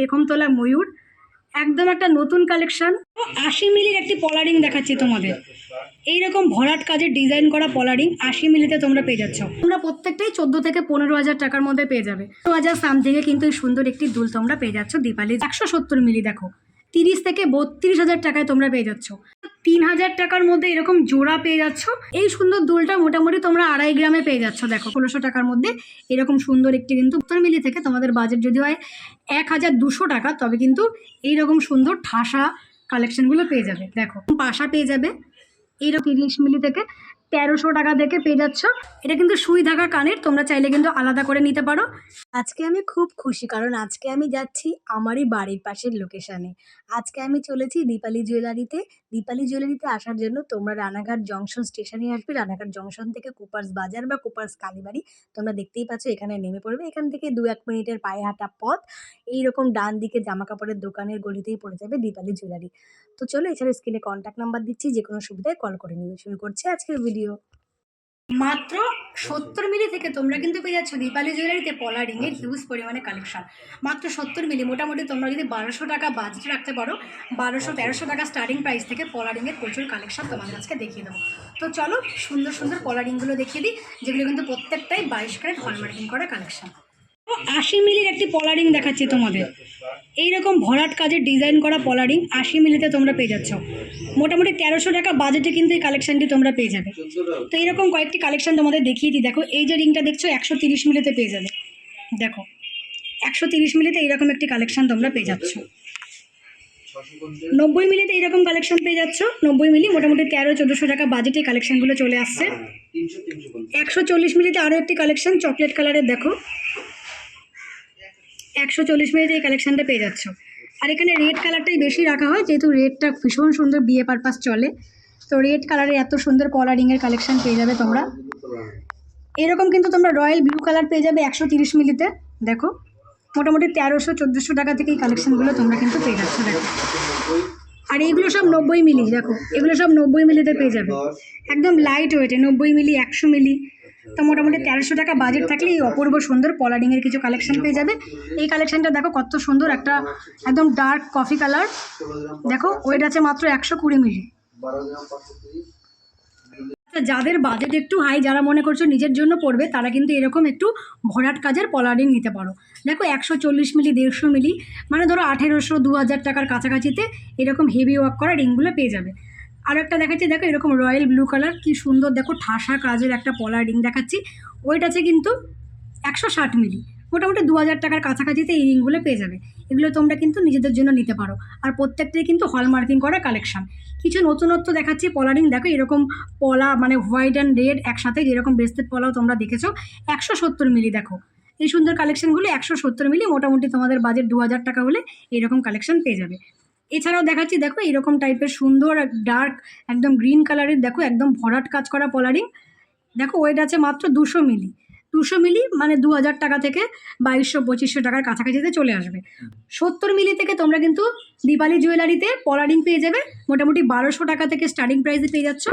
পেখমতলা ময়ূর, একদম একটা নতুন কালেকশন আশি মিলির একটি পলারিং দেখাচ্ছি তোমাদের। এইরকম ভরাট কাজের ডিজাইন করা পলারিং আশি মিলিতে তোমরা পেয়ে যাচ্ছ। তোমরা প্রত্যেকটাই চোদ্দ থেকে পনেরো হাজার টাকার মধ্যে পেয়ে যাবে। দু হাজার সামথিংয়ে কিন্তু এই সুন্দর একটি দুল তোমরা পেয়ে যাচ্ছ দীপালি একশো সত্তর মিলি দেখো। তিরিশ থেকে বত্রিশ হাজার টাকায় তোমরা পেয়ে যাচ্ছ। তিন হাজার টাকার মধ্যে এরকম জোড়া পেয়ে যাচ্ছ। এই সুন্দর দুলটা মোটামুটি তোমরা আড়াই গ্রামে পেয়ে যাচ্ছ। দেখো, ষোলোশো টাকার মধ্যে এরকম সুন্দর একটি কিন্তু উত্তর মিলি থেকে তোমাদের বাজেট যদি হয় এক হাজার দুশো টাকা, তবে কিন্তু এইরকম সুন্দর ঠাসা কালেকশনগুলো পেয়ে যাবে। দেখো, পাশা পেয়ে যাবে। এইরকম তিরিশ মিলি থেকে তেরোশো টাকা থেকে পেয়ে যাচ্ছ। এটা কিন্তু সুই ধাগা কানের, তোমরা চাইলে কিন্তু আলাদা করে নিতে পারো। আজকে আমি খুব খুশি, কারণ আজকে আমি যাচ্ছি আমারই বাড়ির পাশের লোকেশানে আজকে আমি চলেছি দীপালি জুয়েলারিতে দীপালি জুয়েলারিতে আসার জন্য তোমরা রানাঘাট জংশন স্টেশনে আসবে। রানাঘাট জংশন থেকে কুপার্স বাজার বা কুপার্স কালীবাড়ি, তোমরা দেখতেই পাচ্ছ এখানে নেমে পড়বে। এখান থেকে দু এক মিনিটের পায়ে হাঁটা পথ। এইরকম ডান দিকে জামা কাপড়ের দোকানের গলিতেই পড়ে যাবে দীপালি জুয়েলারি তো চলো এছাড়া স্ক্রিনে কন্ট্যাক্ট নাম্বার দিচ্ছি যে কোনো সুবিধায় কল করে নিয়ে শুরু করছি আজকের ভিডিও মাত্র সত্তর মিলি থেকে তোমরা কিন্তু পেয়ে যাচ্ছ দীপালি জুয়েলারিতে পলা রিংয়ের হিউজ পরিমাণে কালেকশন মাত্র সত্তর মিলি মোটামুটি তোমরা যদি বারোশো টাকা বাজেট রাখতে পারো বারোশো তেরোশো টাকা স্টার্টিং প্রাইস থেকে পলা রিংয়ের প্রচুর কালেকশন তোমাদের আজকে দেখিয়ে দেবো। তো চলো সুন্দর সুন্দর পলা রিংগুলো দেখিয়ে দিই যেগুলো কিন্তু প্রত্যেকটাই বাইশ ক্যারেট হলমার্কিং করা কালেকশন আশি মিলির একটি পলারিং দেখাচ্ছি তোমাদের। এইরকম ভরাট কাজের ডিজাইন করা পলারিং আশি মিলিতে তোমরা পেয়ে যাচ্ছ। মোটামুটি তেরোশো টাকা বাজেটে কিন্তু এই কালেকশনটি তোমরা পেয়ে যাবে। তো এরকম কয়েকটি কালেকশন তোমাদের দেখিয়ে দিই। দেখো, এই যে রিংটা দেখছ, একশো তিরিশ মিলিতে পেয়ে যাবে। দেখো, একশো তিরিশ মিলিতে এইরকম একটি কালেকশন তোমরা পেয়ে যাচ্ছ। নব্বই মিলিতে এইরকম কালেকশন পেয়ে যাচ্ছ। নব্বই মিলি মোটামুটি তেরো, চোদ্দোশো টাকা বাজেটে কালেকশনগুলো চলে আসছে। একশো চল্লিশ মিলিতে আরও একটি কালেকশন চকলেট কালারের দেখো। একশো চল্লিশ মিনিটে এই কালেকশানটা পেয়ে যাচ্ছ। আর এখানে রেড কালারটাই বেশি রাখা হয়, যেহেতু রেডটা ভীষণ সুন্দর বিয়ে পারপাস চলে। তো রেড কালারের এত সুন্দর কলারিংয়ের কালেকশন পেয়ে যাবে তোমরা। এরকম কিন্তু তোমরা রয়্যাল ব্লু কালার পেয়ে যাবে একশো তিরিশ মিলিতে। দেখো, মোটামুটি তেরোশো, চোদ্দোশো টাকা থেকে এই কালেকশনগুলো তোমরা কিন্তু পেয়ে যাচ্ছ, দেখো। আর এইগুলো সব নব্বই মিলি, দেখো। এগুলো সব নব্বই মিলিতে পেয়ে যাবে। একদম লাইট ওয়েটে নব্বই মিলি, একশো মিলি। তো মোটামুটি তেরোশো টাকা বাজেট থাকলে এই অপূর্ব সুন্দর পলারিংয়ের কিছু কালেকশন পেয়ে যাবে। এই কালেকশনটা দেখো কত সুন্দর একটা একদম ডার্ক কফি কালার দেখো ওয়েট আছে মাত্র একশো কুড়ি মিলি। আচ্ছা, যাদের বাজেট একটু হাই যারা মনে করছ নিজের জন্য পড়বে তারা কিন্তু এরকম একটু ভরাট কাজের পলারিং নিতে পারো। দেখো একশো চল্লিশ মিলি দেড়শো মিলি মানে ধরো আঠেরোশো দু হাজার টাকার কাছাকাছিতে এরকম হেভি ওয়ার্ক করা রিংগুলো পেয়ে যাবে। আর একটা দেখাচ্ছি, দেখো এরকম রয়্যাল ব্লু কালার, কি সুন্দর, দেখো ঠাসা কাজের একটা পলার রিং দেখাচ্ছি। ওয়েট আছে কিন্তু একশো ষাট মিলি, মোটামুটি দু হাজার টাকার কাছাকাছিতে এই রিংগুলো পেয়ে যাবে। এগুলো তোমরা কিন্তু নিজেদের জন্য নিতে পারো। আর প্রত্যেকটাই কিন্তু হলমার্কিং করা কালেকশন কিছু নতুনত্ব দেখাচ্ছি, পলারিং দেখো এরকম পলা মানে হোয়াইট অ্যান্ড রেড একসাথে যেরকম ব্রেসলেট পলাও তোমরা দেখেছ, একশো সত্তর মিলি দেখো। এই সুন্দর কালেকশনগুলো একশো সত্তর মিলি, মোটামুটি তোমাদের বাজেট দু হাজার টাকা হলে এরকম কালেকশন পেয়ে যাবে। এছাড়াও দেখাচ্ছি, দেখো এরকম টাইপের সুন্দর ডার্ক একদম গ্রিন কালারের দেখো একদম ভরাট কাজ করা পলারিং দেখো ওয়েট আছে মাত্র দুশো মিলি দুশো মিলি মানে দু হাজার টাকা থেকে বাইশশো পঁচিশশো টাকার কাছাকাছিতে চলে আসবে। সত্তর মিলি থেকে তোমরা কিন্তু দীপালি জুয়েলারিতে পলারিং পেয়ে যাবে। মোটামুটি বারোশো টাকা থেকে স্টার্টিং প্রাইসে পেয়ে যাচ্ছ।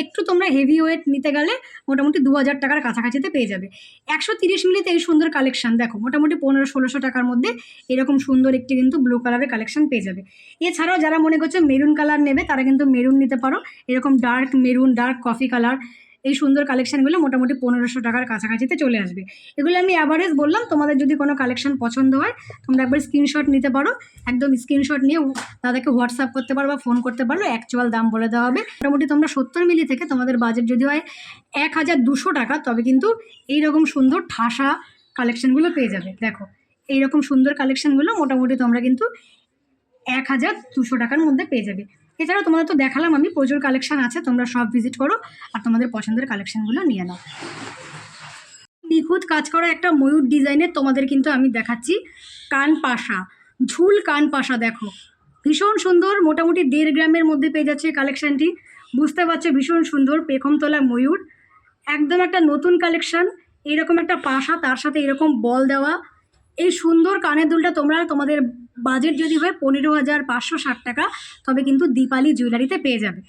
একটু তোমরা হেভি ওয়েট নিতে গেলে মোটামুটি দু হাজার টাকার কাছাকাছিতে পেয়ে যাবে। একশো তিরিশ মিলিতে এই সুন্দর কালেকশন দেখো মোটামুটি পনেরো ষোলোশো টাকার মধ্যে এরকম সুন্দর একটি কিন্তু ব্লু কালারের কালেকশন পেয়ে যাবে। এছাড়াও যারা মনে করছ মেরুন কালার নেবে তারা কিন্তু মেরুন নিতে পারো। এরকম dark maroon dark coffee colour এই সুন্দর কালেকশানগুলো মোটামুটি পনেরোশো টাকার কাছাকাছিতে চলে আসবে। এগুলো আমি অ্যাভারেজ বললাম, তোমাদের যদি কোনো কালেকশন পছন্দ হয়, তোমরা একবার স্ক্রিনশট নিতে পারো। একদম স্ক্রিনশট নিয়ে তাদেরকে হোয়াটসঅ্যাপ করতে পারো বা ফোন করতে পারো অ্যাকচুয়াল দাম বলে দেওয়া হবে। মোটামুটি তোমরা সত্তর মিলি থেকে তোমাদের বাজেট যদি হয় এক হাজার দুশো টাকা, তবে কিন্তু এইরকম সুন্দর ঠাসা কালেকশনগুলো পেয়ে যাবে। দেখো, এইরকম সুন্দর কালেকশনগুলো মোটামুটি তোমরা কিন্তু এক হাজার দুশো টাকার মধ্যে পেয়ে যাবে। এছাড়াও তোমাদের তো দেখালাম আমি, প্রচুর কালেকশন আছে, তোমরা সব ভিজিট করো আর তোমাদের পছন্দের কালেকশনগুলো নিয়ে নাও। নিখুঁত কাজ করা একটা ময়ূর ডিজাইনের তোমাদের কিন্তু আমি দেখাচ্ছি, কান পাশা, ঝুল কান পাশা দেখো। ভীষণ সুন্দর, মোটামুটি দেড় গ্রামের মধ্যে পেয়ে যাচ্ছে কালেকশানটি বুঝতে পারছ, ভীষণ সুন্দর, পেখমতলা ময়ূর। একদম একটা নতুন কালেকশন এরকম একটা পাশা, তার সাথে এরকম বল দেওয়া। এই সুন্দর কানের দুলটা তোমরা তোমাদের বাজেট যদি হয় পনেরো হাজার পাঁচশো ষাট টাকা, তবে কিন্তু দীপালি জুয়েলারিতে পেয়ে যাবে।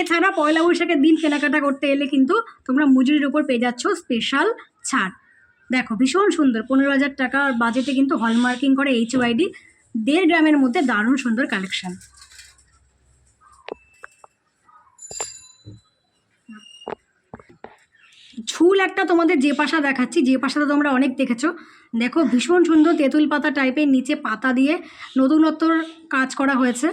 এছাড়া পয়লা বৈশাখের দিন কেনাকাটা করতে এলে কিন্তু তোমরা মজুরির ওপর পেয়ে যাচ্ছ স্পেশাল ছাড়। দেখো, ভীষণ সুন্দর, পনেরো হাজার টাকার বাজেটে কিন্তু হলমার্কিং করে এইচ ওয়াইডি দেড় গ্রামের মধ্যে দারুণ সুন্দর কালেকশন ঝুল একটা তোমাদের যে পাশা দেখাচ্ছি, যে পাশাটা তোমরা অনেক দেখেছ। দেখো, ভীষণ সুন্দর তেঁতুল পাতা টাইপের নিচে পাতা দিয়ে নতুনত্বর কাজ করা হয়েছে।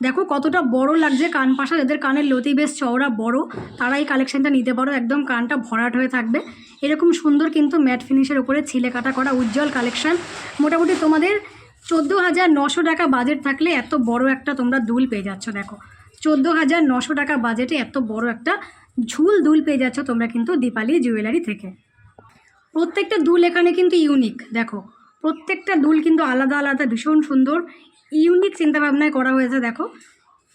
দেখো, কতটা বড় লাগছে কান পাশা। যাদের কানের লতি বেশ চওড়া, বড়। তারা এই কালেকশনটা নিতে পারো। একদম কানটা ভরাট হয়ে থাকবে। এরকম সুন্দর কিন্তু ম্যাট ফিনিশের উপরে ছিলে কাটা করা উজ্জ্বল কালেকশান মোটামুটি তোমাদের চোদ্দ হাজার নশো টাকা বাজেট থাকলে এত বড় একটা তোমরা দুল পেয়ে যাচ্ছ, দেখো। চোদ্দ হাজার নশো টাকা বাজেটে এত বড় একটা ঝুল দুল পেয়ে যাচ্ছ তোমরা কিন্তু দীপালি জুয়েলারি থেকে। প্রত্যেকটা দুল এখানে কিন্তু ইউনিক দেখো। প্রত্যেকটা দুল কিন্তু আলাদা আলাদা, ভীষণ সুন্দর। ইউনিক চিন্তাভাবনায় করা হয়েছে, দেখো।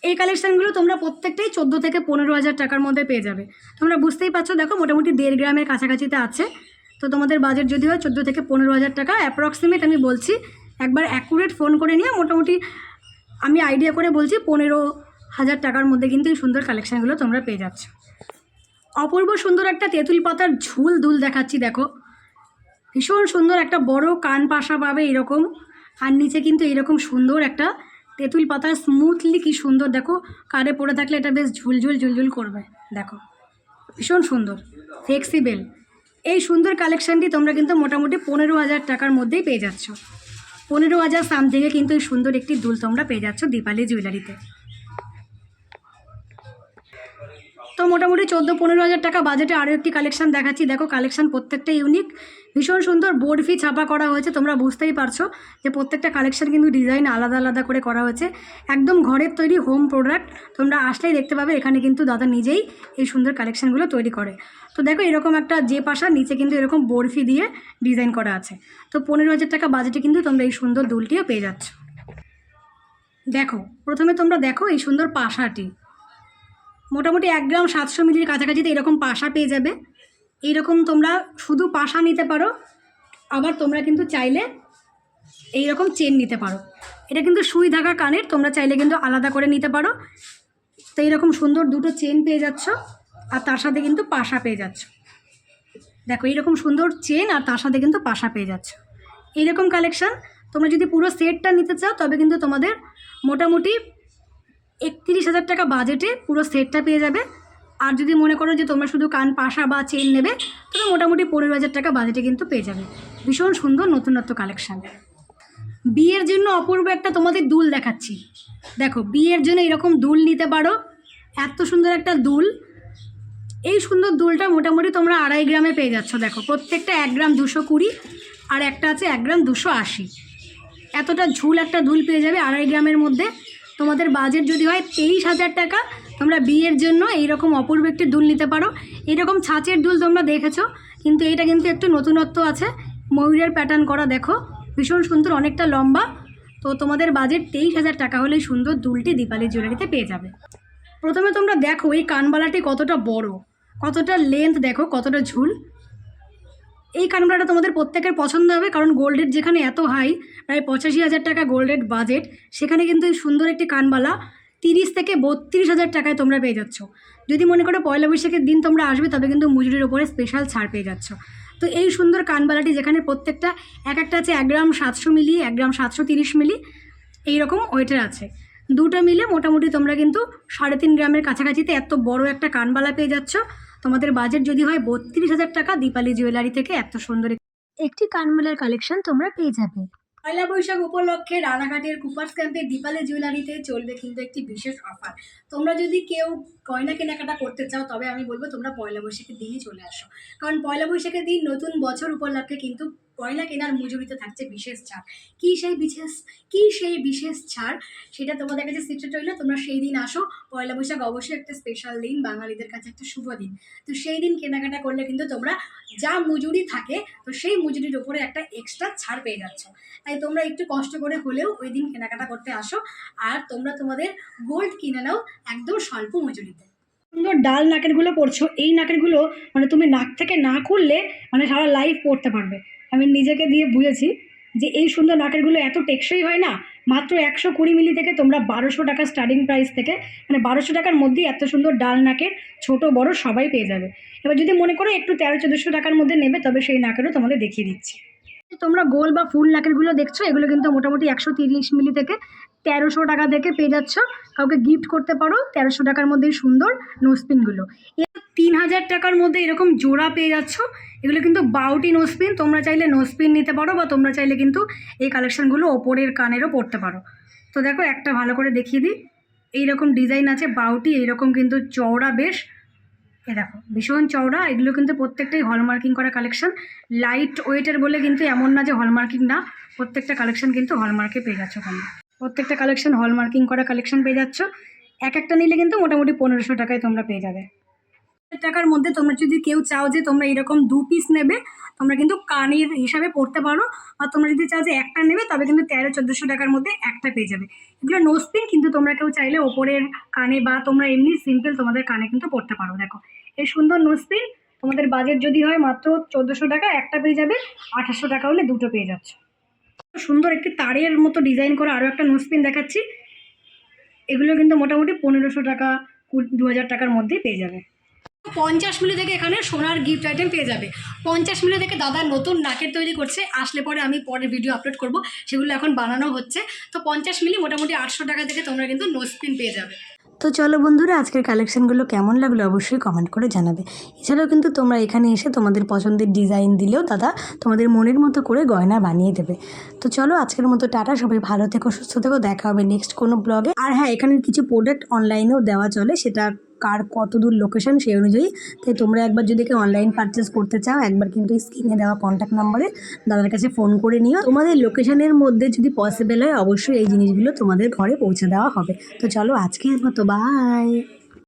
এই কালেকশানগুলো তোমরা প্রত্যেকটাই চোদ্দ থেকে পনেরো হাজার টাকার মধ্যে পেয়ে যাবে। তোমরা বুঝতেই পারছ, দেখো, মোটামুটি দেড় গ্রামের কাছাকাছিতে আছে। তো তোমাদের বাজেট যদি হয় চোদ্দ থেকে পনেরো হাজার টাকা অ্যাপ্রক্সিমেট আমি বলছি, একবার অ্যাকুরেট ফোন করে নিয়ে মোটামুটি আমি আইডিয়া করে বলছি পনেরো হাজার টাকার মধ্যে কিন্তু এই সুন্দর কালেকশানগুলো তোমরা পেয়ে যাচ্ছ। অপূর্ব সুন্দর একটা তেঁতুল পাতার ঝুল দুল দেখাচ্ছি, দেখো। ভীষণ সুন্দর একটা বড় কান পাশা পাবে এরকম, আর নিচে কিন্তু এরকম সুন্দর একটা তেঁতুল পাতার স্মুথলি কি সুন্দর, দেখো। কারে পড়ে থাকলে এটা বেশ ঝুলঝুল ঝুলঝুল করবে, দেখো। ভীষণ সুন্দর ফ্লেক্সিবেল এই সুন্দর কালেকশানটি তোমরা কিন্তু মোটামুটি পনেরো হাজার টাকার মধ্যেই পেয়ে যাচ্ছ। পনেরো হাজার সামথিংয়ে কিন্তু এই সুন্দর একটি দুল তোমরা পেয়ে যাচ্ছ দীপালি জুয়েলারিতে তো মোটামুটি চোদ্দ পনেরো হাজার টাকা বাজেটে আরও একটি কালেকশন দেখাচ্ছি। দেখো কালেকশান প্রত্যেকটা ইউনিক ভীষণ সুন্দর বোর্ড ফি ছাপা করা হয়েছে, তোমরা বুঝতেই পারছ যে প্রত্যেকটা কালেকশন কিন্তু ডিজাইন আলাদা আলাদা করে করা হয়েছে। একদম ঘরের তৈরি হোম প্রোডাক্ট তোমরা আসলেই দেখতে পাবে, এখানে কিন্তু দাদা নিজেই এই সুন্দর কালেকশানগুলো তৈরি করে। তো দেখো, এরকম একটা যে পাশা নিচে কিন্তু এরকম বোর্ড ফি দিয়ে ডিজাইন করা আছে। তো পনেরো হাজার টাকা বাজেটে কিন্তু তোমরা এই সুন্দর দুলটিও পেয়ে যাচ্ছ। দেখো, প্রথমে তোমরা দেখো এই সুন্দর পাশাটি। মোটামুটি এক গ্রাম সাতশো মিলির কাছাকাছিতে এরকম পাশা পেয়ে যাবে। এইরকম তোমরা শুধু পাশা নিতে পারো, আবার তোমরা কিন্তু চাইলে এই রকম চেন নিতে পারো। এটা কিন্তু সুই ধাকা কানের, তোমরা চাইলে কিন্তু আলাদা করে নিতে পারো। তো এইরকম সুন্দর দুটো চেন পেয়ে যাচ্ছ, আর তার সাথে কিন্তু পাশা পেয়ে যাচ্ছ। দেখো, এইরকম সুন্দর চেন আর তার সাথে কিন্তু পাশা পেয়ে যাচ্ছ। এইরকম কালেকশান, তোমরা যদি পুরো সেটটা নিতে চাও, তবে কিন্তু তোমাদের মোটামুটি একত্রিশ হাজার টাকা বাজেটে পুরো সেটটা পেয়ে যাবে। আর যদি মনে করো যে তোমরা শুধু কান, পাশা বা চেন নেবে তবে মোটামুটি পনেরো হাজার টাকা বাজেটে কিন্তু পেয়ে যাবে। ভীষণ সুন্দর নতুনত্ব কালেকশান বিয়ের জন্য অপূর্ব একটা তোমাদের দুল দেখাচ্ছি। দেখো, বিয়ের জন্য এরকম দুল নিতে পারো। এত সুন্দর একটা দুল। এই সুন্দর দুলটা মোটামুটি তোমরা আড়াই গ্রামে পেয়ে যাচ্ছ। দেখো, প্রত্যেকটা এক গ্রাম দুশো কুড়ি, আর একটা আছে এক গ্রাম দুশো আশি। এতটা ঝুল একটা দুল পেয়ে যাবে আড়াই গ্রামের মধ্যে। তোমাদের বাজেট যদি হয় তেইশ হাজার টাকা, তোমরা বিয়ের জন্য এইরকম অপূর্ব একটি দুল নিতে পারো। এরকম ছাঁচের দুল তোমরা দেখেছ, কিন্তু এটা কিন্তু একটু নতুনত্ব আছে। ময়ূরের প্যাটার্ন করা দেখো, ভীষণ সুন্দর, অনেকটা লম্বা। তো তোমাদের বাজেট তেইশ হাজার টাকা হলেই সুন্দর দুলটি দীপালি জুয়েলারিতে পেয়ে যাবে। প্রথমে তোমরা দেখো এই কানবালাটি কতটা বড়, কতটা লেন্থ দেখো, কতটা ঝুল। এই কানবালাটা তোমাদের প্রত্যেকের পছন্দ হবে, কারণ গোল্ড রেট যেখানে এত হাই প্রায় পঁচাশি হাজার টাকা গোল্ড রেট বাজেট সেখানে কিন্তু এই সুন্দর একটি কানবালা তিরিশ থেকে বত্রিশ হাজার টাকায় তোমরা পেয়ে যাচ্ছ। যদি মনে করো পয়লা বৈশাখের দিন তোমরা আসবে, তবে কিন্তু মজুরির ওপরে স্পেশাল ছাড় পেয়ে যাচ্ছ। তো এই সুন্দর কানবালাটি যেখানে প্রত্যেকটা এক একটা আছে এক গ্রাম সাতশো মিলি এক গ্রাম সাতশো তিরিশ মিলি, এইরকম ওয়েটের আছে। দুটো মিলে মোটামুটি তোমরা কিন্তু সাড়ে তিন গ্রামের কাছাকাছিতে এত বড় একটা কানবালা পেয়ে যাচ্ছ। তোমাদের বাজেট যদি হয় বত্রিশ হাজার টাকা দীপালি জুয়েলারি থেকে এত সুন্দর একটি কানমেলার কালেকশন তোমরা পেয়ে যাবে। পয়লা বৈশাখ উপলক্ষে রানাঘাটের কুপার্স ক্যাম্পে দীপালি জুয়েলারিতে চলবে কিন্তু একটি বিশেষ অফার তোমরা যদি কেউ গয়না কেনাকাটা করতে চাও, তবে আমি বলব তোমরা পয়লা বৈশাখের দিনই চলে আসো। কারণ পয়লা বৈশাখের দিন নতুন বছর উপলক্ষে কিন্তু গয়না কেনার মজুরিতে থাকছে বিশেষ ছাড়। কী সেই বিশেষ, কী সেই বিশেষ ছাড়? সেটা তোমাদের কাছে সিক্রেট রইল, তোমরা সেই দিন আসো। পয়লা বৈশাখ অবশ্যই একটা স্পেশাল দিন, বাঙালিদের কাছে একটা শুভ দিন। তো সেই দিন কেনাকাটা করলে কিন্তু তোমরা যা মজুরি থাকে, তো সেই মজুরির ওপরে একটা এক্সট্রা ছাড় পেয়ে যাচ্ছ। তাই তোমরা একটু কষ্ট করে হলেও ওই দিন কেনাকাটা করতে আসো। আর তোমরা তোমাদের গোল্ড কিনে নাও, একদম স্বল্প মজুরিতে। সুন্দর ডাল নাকেরগুলো পরছো এই নাকেরগুলো মানে তুমি নাক থেকে না খুললে মানে সারা লাইফ পরতে পারবে। আমি নিজেকে দিয়ে বুঝেছি যে এই সুন্দর নাকেরগুলো এত টেকসই হয় না, মাত্র একশো কুড়ি মিলি থেকে তোমরা বারোশো টাকা স্টার্টিং প্রাইস থেকে মানে বারোশো টাকার মধ্যেই এত সুন্দর ডাল নাকের ছোট বড় সবাই পেয়ে যাবে। এবার যদি মনে করো একটু তেরো চোদ্দোশো টাকার মধ্যে নেবে, তবে সেই নাকেরও তোমাদের দেখিয়ে দিচ্ছি। তোমরা গোল বা ফুল নাকেরগুলো দেখছ, এগুলো কিন্তু মোটামুটি একশো তিরিশ মিলি থেকে তেরোশো টাকা থেকে পেয়ে যাচ্ছ। কাউকে গিফট করতে পারো, তেরোশো টাকার মধ্যেই সুন্দর নোসপিনগুলো এর তিন হাজার টাকার মধ্যে এরকম জোড়া পেয়ে যাচ্ছ। এগুলো কিন্তু বাউটি নোসপিন তোমরা চাইলে নোসপিন নিতে পারো বা তোমরা চাইলে কিন্তু এই কালেকশনগুলো ওপরের কানেরও পড়তে পারো। তো দেখো, একটা ভালো করে দেখিয়ে দিই। এইরকম ডিজাইন আছে বাউটি, এইরকম কিন্তু চওড়া বেশ। এ দেখো, ভীষণ চওড়া, এগুলো কিন্তু প্রত্যেকটাই হলমার্কিং করা কালেকশন লাইট ওয়েটের বলে কিন্তু এমন না যে হলমার্কিং না, প্রত্যেকটা কালেকশন কিন্তু হলমার্কে পেয়ে যাচ্ছ তোমরা। প্রত্যেকটা কালেকশন হলমার্কিং করা কালেকশন পেয়ে যাচ্ছ। এক একটা নিলে কিন্তু মোটামুটি পনেরোশো টাকায় তোমরা পেয়ে যাবে। টাকার মধ্যে তোমরা যদি কেউ চাও যে তোমরা এরকম দু পিস নেবে, তোমরা কিন্তু কানের হিসাবে পড়তে পারো। আর তোমরা যদি চাও যে একটা নেবে, তবে কিন্তু তেরো, চোদ্দোশো টাকার মধ্যে একটা পেয়ে যাবে। এগুলো নোসপিন কিন্তু তোমরা কেউ চাইলে ওপরের কানে বা তোমরা এমনি সিম্পল তোমাদের কানে কিন্তু পড়তে পারো, দেখো। এই সুন্দর নোসপিন তোমাদের বাজেট যদি হয় মাত্র চোদ্দোশো টাকা, একটা পেয়ে যাবে আঠাশশো টাকা হলে দুটো পেয়ে যাচ্ছে। সুন্দর একটি তারের মতো ডিজাইন করে আরও একটা নোসপিন দেখাচ্ছি। এগুলো কিন্তু মোটামুটি পনেরোশো টাকা দু হাজার টাকার মধ্যেই পেয়ে যাবে। পঞ্চাশ মিলি থেকে এখানে সোনার গিফট আইটেম পেয়ে যাবে। পঞ্চাশ মিলি থেকে দাদা নতুন নাকের তৈরি করছে। আসলে পরে আমি পরে ভিডিও আপলোড করব। সেগুলো এখন বানানো হচ্ছে। তো পঞ্চাশ মিলি মোটামুটি আটশো টাকা থেকে তোমরা কিন্তু নোসপিন পেয়ে যাবে। তো চলো বন্ধুরা, আজকের কালেকশানগুলো কেমন লাগল অবশ্যই কমেন্ট করে জানাবে। এছাড়াও কিন্তু তোমরা এখানে এসে তোমাদের পছন্দের ডিজাইন দিলেও দাদা তোমাদের মনের মতো করে গয়না বানিয়ে দেবে। তো চলো, আজকের মতো টাটা, সবাই ভালো থেকো, সুস্থ থেকো, দেখা হবে নেক্সট কোনো ব্লগে আর হ্যাঁ এখানে কিছু প্রোডাক্ট অনলাইনেও দেওয়া চলে, সেটা কার কত দূর লোকেশন সেই অনুযায়ী। তাই তোমরা একবার যদি কেউ অনলাইন পারচেস করতে চাও, একবার কিন্তু স্ক্রিনে দেওয়া কন্ট্যাক্ট নাম্বারে দাদার কাছে ফোন করে নিও। তোমাদের লোকেশনের মধ্যে যদি পসিবল হয়, অবশ্যই এই জিনিসগুলো তোমাদের ঘরে পৌঁছে দেওয়া হবে। তো চলো আজকের মতো বাই